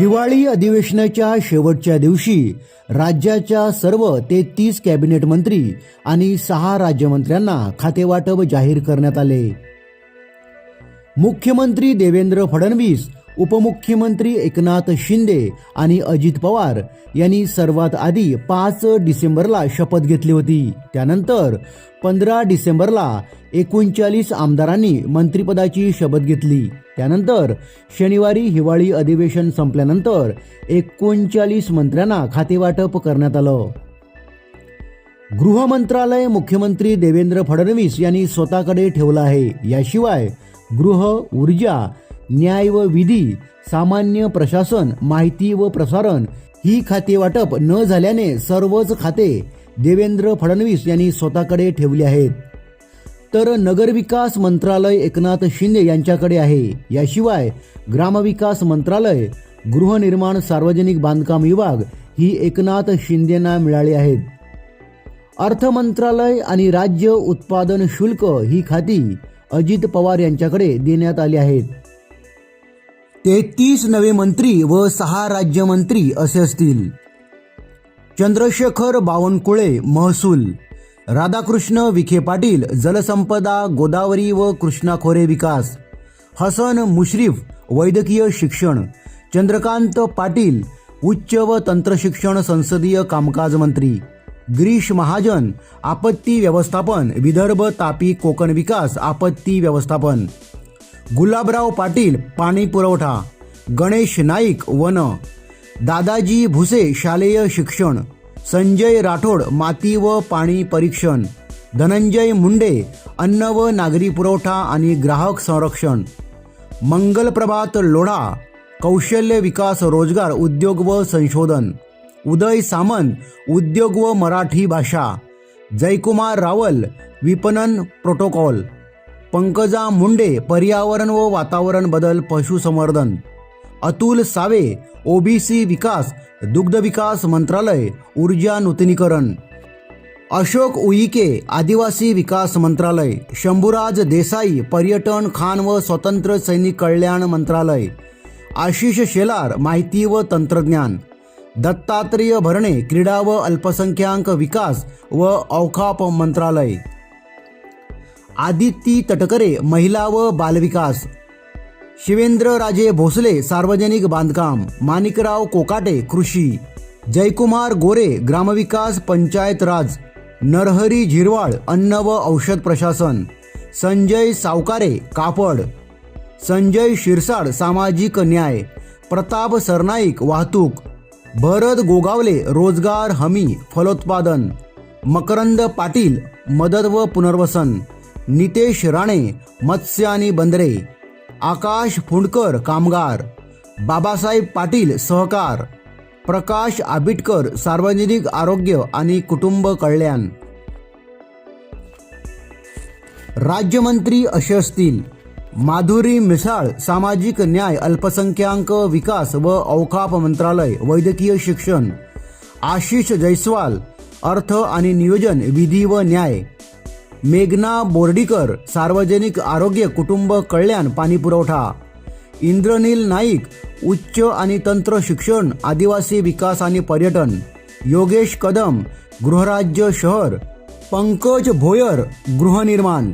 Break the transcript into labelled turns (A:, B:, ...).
A: हिवाळी अधिवेशनाच्या शेवटच्या दिवशी राज्याच्या सर्व तेहतीस कॅबिनेट मंत्री आणि सहा राज्यमंत्र्यांना खातेवाटप जाहीर करण्यात आले. मुख्यमंत्री देवेंद्र फडणवीस उपमुख्यमंत्री एकनाथ शिंदे आणि अजित पवार यांनी सर्वात आधी पाच डिसेंबरला शपथ घेतली होती. त्यानंतर पंधरा डिसेंबरला एकोणचाळीस आमदारांनी मंत्रिपदाची शपथ घेतली. त्यानंतर शनिवारी हिवाळी अधिवेशन संपल्यानंतर एकोणचाळीस मंत्र्यांना खातेवाटप करण्यात आलं. गृह मंत्रालय मुख्यमंत्री देवेंद्र फडणवीस यांनी स्वतःकडे ठेवलं आहे. याशिवाय गृह ऊर्जा न्याय व विधी सामान्य प्रशासन माहिती व प्रसारण ही खाते वाटप न झाल्याने सर्वच खाते देवेंद्र फडणवीस यांनी स्वतःकडे ठेवली आहेत. तर नगरविकास मंत्रालय एकनाथ शिंदे यांच्याकडे आहे. याशिवाय ग्रामविकास मंत्रालय गृहनिर्माण सार्वजनिक बांधकाम विभाग ही एकनाथ शिंदेना मिळाली आहेत. अर्थ मंत्रालय आणि राज्य उत्पादन शुल्क ही खाती अजित पवार यांच्याकडे देण्यात आली आहेत. तेहतीस नवे मंत्री व सहा राज्यमंत्री असे असतील. चंद्रशेखर बावनकुळे महसूल. राधाकृष्ण विखे पाटील जलसंपदा गोदावरी व कृष्णा खोरे विकास. हसन मुश्रीफ वैद्यकीय शिक्षण. चंद्रकांत पाटील उच्च व तंत्रशिक्षण संसदीय कामकाज मंत्री. गिरीश महाजन आपत्ती व्यवस्थापन विदर्भ तापी कोकण विकास आपत्ती व्यवस्थापन. गुलाबराव पाटील पाणी पुरवठा. गणेश नाईक वन. दादाजी भुसे शालेय शिक्षण. संजय राठोड माती व पाणी परीक्षण. धनंजय मुंडे अन्न व नागरी पुरवठा आणि ग्राहक संरक्षण. मंगलप्रभात लोढा. कौशल्य विकास रोजगार उद्योग व संशोधन. उदय सामंत उद्योग व मराठी भाषा. जयकुमार रावल विपणन प्रोटोकॉल. पंकजा मुंडे पर्यावरण व वातावरण बदल पशुसंवर्धन. अतुल सावे ओबीसी विकास दुग्ध विकास मंत्रालय ऊर्जा नूतनीकरण. अशोक उईके आदिवासी विकास मंत्रालय. शंभूराज देसाई पर्यटन खान व स्वतंत्र सैनिक कल्याण मंत्रालय. आशिष शेलार माहिती व तंत्रज्ञान. दत्तात्रेय भरणे क्रीडा व अल्पसंख्याक विकास व औखाप मंत्रालय. आदिती तटकरे महिला व बालविकास. शिवेंद्रराजे भोसले सार्वजनिक बांधकाम. माणिकराव कोकाटे कृषी. जयकुमार गोरे ग्रामविकास पंचायत राज. नरहरी झिरवाळ अन्न व औषध प्रशासन. संजय सावकारे कापड. संजय शिरसाड सामाजिक न्याय. प्रताप सरनाईक वाहतूक. भरत गोगावले रोजगार हमी फलोत्पादन. मकरंद पाटील मदत व पुनर्वसन. नितेश राणे मत्स्य आणि बंदरे आकाश फुंडकर कामगार बाबासाहेब पाटील सहकार प्रकाश आबिटकर सार्वजनिक आरोग्य आणि कुटुंब कल्याण. राज्यमंत्री असे असतील माधुरी मिसाळ सामाजिक न्याय अल्पसंख्याक विकास व औकाप मंत्रालय वैद्यकीय शिक्षण आशिष जैस्वाल अर्थ आणि नियोजन विधी व न्याय मेघना बोर्डीकर सार्वजनिक आरोग्य कुटुंब कल्याण पाणीपुरवठा. इंद्रनील नाईक उच्च आणि तंत्र शिक्षण आदिवासी विकास आणि पर्यटन. योगेश कदम गृहराज्य शहर. पंकज भोयर गृहनिर्माण.